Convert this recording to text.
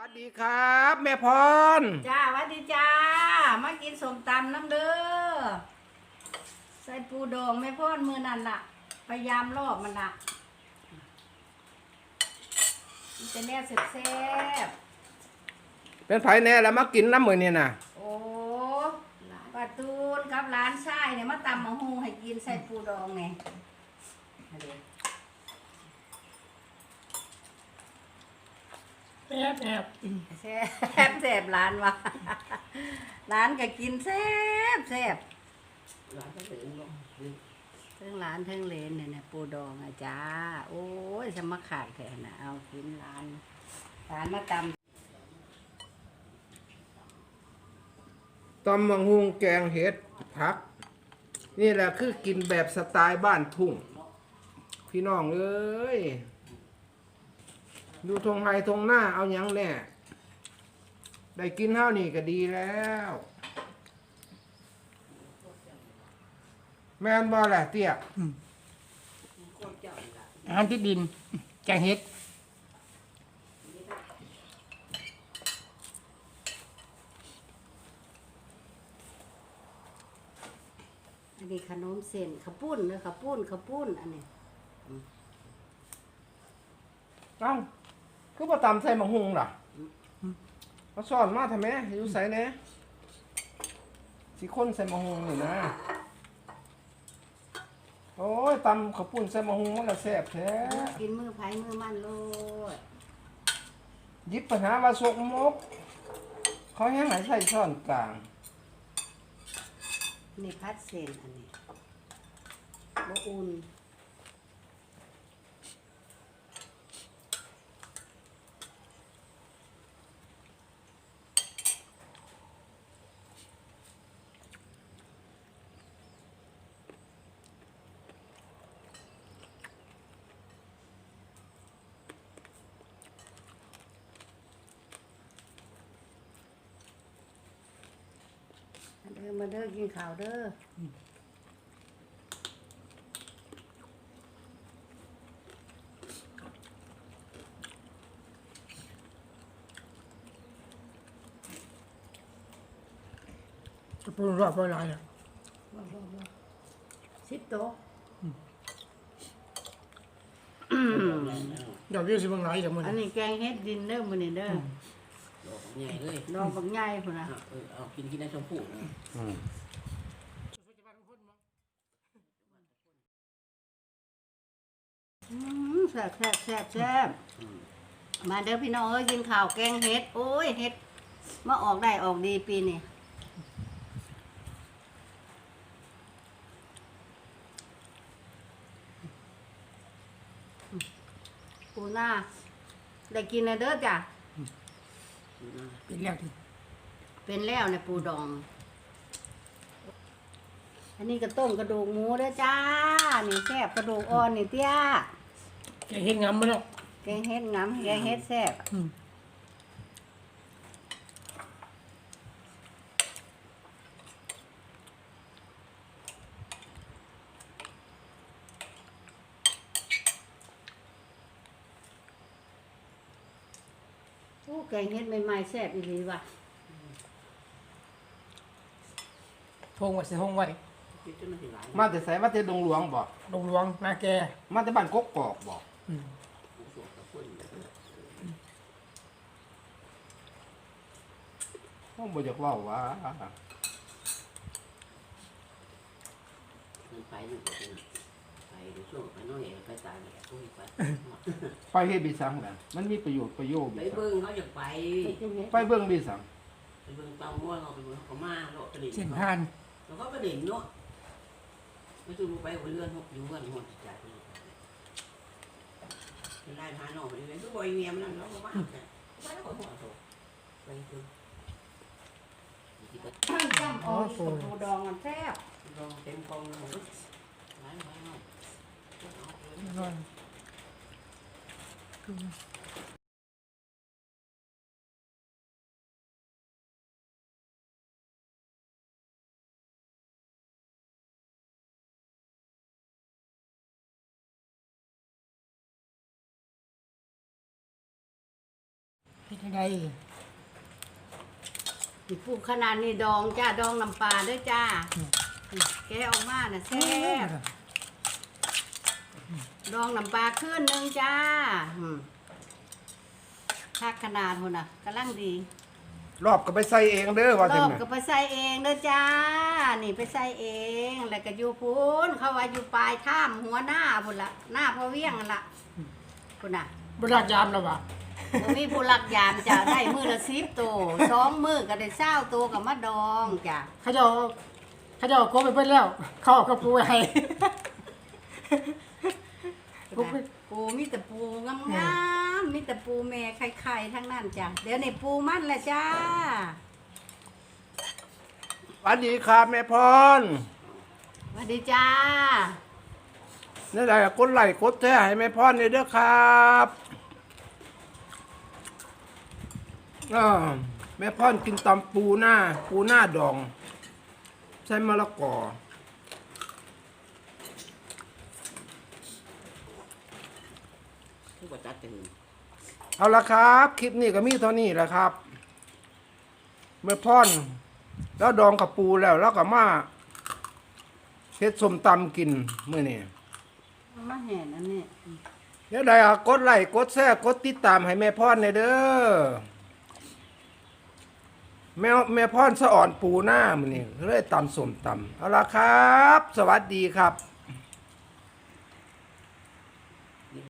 วัสดีครับ แม่พร จ้าหวัสดีจ้า มากินสมตำน้ำเด้อ ใส่ปูดองไม่พ่นมือนั่นล่ะ พยายามลอกมันล่ะมันจะแน่แซ่บเป็นไผแน่แล้วมากินน้ำมือนี่น่ะๆโอ้ปาตูนกับร้านชายเนี่ยมาตำมะฮูให้กินใส่ปูดองไงเอาดิ แอบแอบแซ่บแซ่บร้านวะร้านก็กินแซ่บแซ่บหลานก็เหลืองลงเทั้งร้านเทั้งเลนเนี่ยนะปูดองอะจ้า โอ้ยสมาขาดแค่นะเอากินร้านร้านมาตตำมังหุงแกงเห็ดผัก นี่แหละคือกินแบบสไตล์บ้านทุ่ง พี่น้องเอ้ย ดูทงไฮทงหน้าเอาหยังแน่ ได้กินเท่านี้ก็ดีแล้ว แม่นบ่แหละเตี้ยอาหารที่ดินแกงเห็ดำอันนี้ขนมเส้นข้าวปุ้นเนื้อข้าวปุ้นข้าวปุ้นอันนี้เอ้า คือประตำใส่มังหุงล่ะมาสอนมาทำไมอยู่ใส่เน่สิคนใส่มังหุงนี่นะ โอ้ยตำข้าวปุ้นใส่มังหุงมันละแซ่บแท้กินมือไผ่มือมันโลดหยิบปัญหาว่าสกมก เขาให้หายใส่ช้อนกลาง นี่พัดเส้นอันนี้บอุ่น อมาเด้อกินข้าวเด้อกระปุกรอบร้อยลายเนี่ยบ่บ่บ่สิบโต๊ะดอกเบี้ยสิบางหลายจากมันอันนี้แกงเฮ็ดดินเด้อมื้อนี้เด้อด อกใหญ่เลยดอกบักใหญ่พุ่นน่ะเออเอากินกินได้ชมพู่นะอืมแซ่บแซ่บแซ่บแซ่บมาเด้อพี่น้องเอ้ยกินข้าวแกงเฮ็ด โอ้ยเฮ็ดมาออกได้ออกดีปีนี้ปูหน้าได้กินแล้วเด้อจ้ะ เป็นแล้วที่เป็นแล้วในยปูดอง อันนี้ก็ต้มกระดูกหมูเด้อจ้า นี่แซ่บกระดูกอ่อนนี่เตี้ยแกงเห็ดงำมาแล้วแกงเฮ็ดงำแกงเฮ็ดแซ่บ โอ้แกงเฮ็ดใหม่ๆแซ่บอีหลีว่ะทงไว้ใส่ห้องไว้กินจนมันถึงหลายมาแต่ใส่มาแต่ดงหลวงบอกลงหลวงนาแกมาแต่บ้านกกกอกบอกอืมสวดกับคนห้องบ่อยากเว่าว่า มันไปอยู่กับคน ไปในช่วงไปน้อยไปตายเนี่ยคุยไปไปเฮ็ดบิสังกันมันมีประโยชน์ประโยชน์ไปบิสังเบิ่งเขาอยากไปไปเบิ่งบิสังไปเบิ่งเตาม้วนเขาไปเบิ่งเขามาเลาะกระดิ่งเส้นผ่านแล้วก็กระดิ่งเนาะไม่ต้องไปหัวเรือนหกอยู่กันหัวจิตใจไปได้พาน้องไปเลยทุกบอยเมียมันนั่นแล้วก็มาไปแล้วก็หัวโตไปคือจ้ำเอาปูดองมันแซ่บลองเต็มกองเลยหลายหลาย เนาะร้อยเป็นยังไงนี่ปลูกขนาดนี้ดองจ้าดองน้ำปลาด้วยจ้า แกะออกมาน่ะแซ่บ ดองน้ำปลาขึ้นหนึงจ้าอืมคักขนาดหุ่นน่ะกำลังดี รอบก็ไปใส่เองเด้อว่าลจังอบได๋ก็ไปใส่เองเด้อจ้า นี่ไปใส่เอง แล้วก็อยู่พูนเขาว่าอยู่ปลายถ้ำหัวหน้าพุ่นละหน้าพระเวียงนั่นละพุ่นน่ะบรักยามแล้ววะบ่มีผู้รักยามจ้ะได้มือละสิบตัวสองมือก็ได้เศร้าตัวกับมาดองจ้ะเขาเจะเขาเจะเอาโกไปเพิ่นแล้ว เขาเอากระปูไว้ให้ พุ่นน่ะปูมีแต่ปูงามๆมีแต่ปูแม่ไข่ๆทั้งนั้นจ้ะเดี๋ยวนี่ปูมันแหละจ้าสวัสดีครับแม่พรสวัสดีจ้านี่แหละกดไลค์กดแชร์ให้แม่พรเลยเด้อครับอ่าแม่พรกินตำปูหน้า ปูหน้าดองใส่มะละกอคือบ่จัดเป็น เอาละครับ คลิปนี้ก็มีเท่านี้แหละครับแม่พรแล้วดองกับปูแล้วแล้วก็มาเฮ็ดส้มตำกินมื้อนี้มาเห็นอันนี้เดี๋ยวได้กดไลค์กดแชร์กดติดตามให้แม่พรในอยเด้อแม่แม่พรสะอ่อนปูหน้ามันนี่เลยตำสมตำเอาละครับ สวัสดีครับ